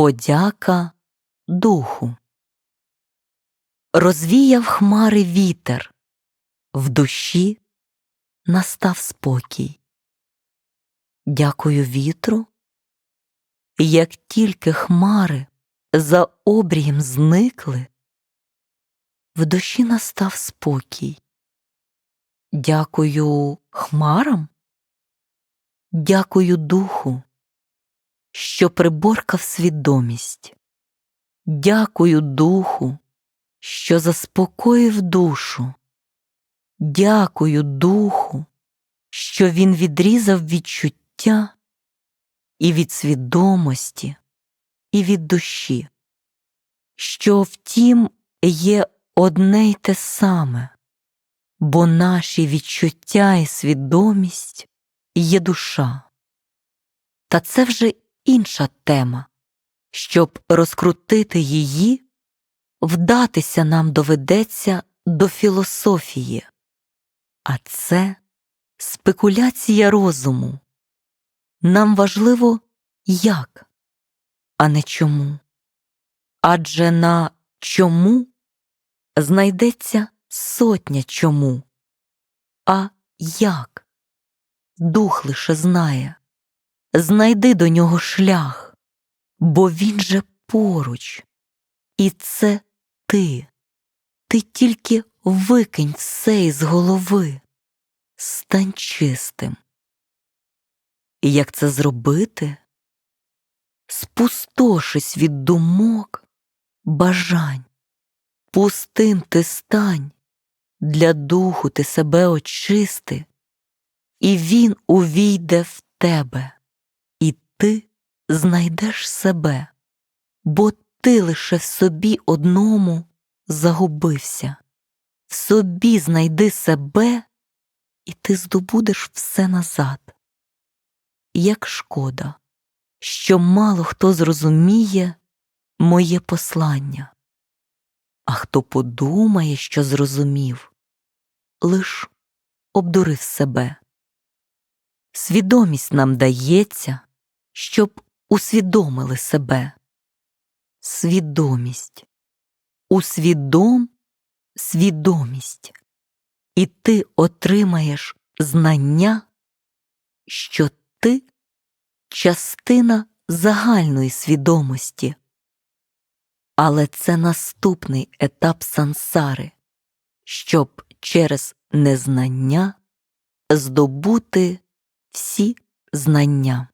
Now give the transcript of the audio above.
Подяка духу. Розвіяв хмари вітер, в душі настав спокій. Дякую вітру, як тільки хмари за обрієм зникли, в душі настав спокій. Дякую хмарам, дякую духу, що приборкав свідомість. Дякую духу, що заспокоїв душу. Дякую духу, що він відрізав відчуття і від свідомості, і від душі, що втім є одне й те саме, бо наші відчуття і свідомість є душа. Та це вже інша тема. Щоб розкрутити її, вдатися нам доведеться до філософії, а це спекуляція розуму. Нам важливо як, а не чому. Адже на чому знайдеться сотня чому, а як дух лише знає, знайди до нього шлях бо він же поруч, і це ти. Ти тільки викинь все із голови, стань чистим. Як це зробити? Спустошись від думок, бажань, пустим ти стань, для духу ти себе очисти, і він увійде в тебе, ти знайдеш себе, бо ти лише в собі одному загубився. В собі знайди себе, і ти здобудеш все назад. Як шкода, що мало хто зрозуміє моє послання, а хто подумає, що зрозумів, лиш обдурив себе. Свідомість нам дається, щоб усвідомили себе. Свідомість. Усвідом свідомість. І ти отримаєш знання, що ти частина загальної свідомості. Але це наступний етап сансари, щоб через незнання здобути всі знання.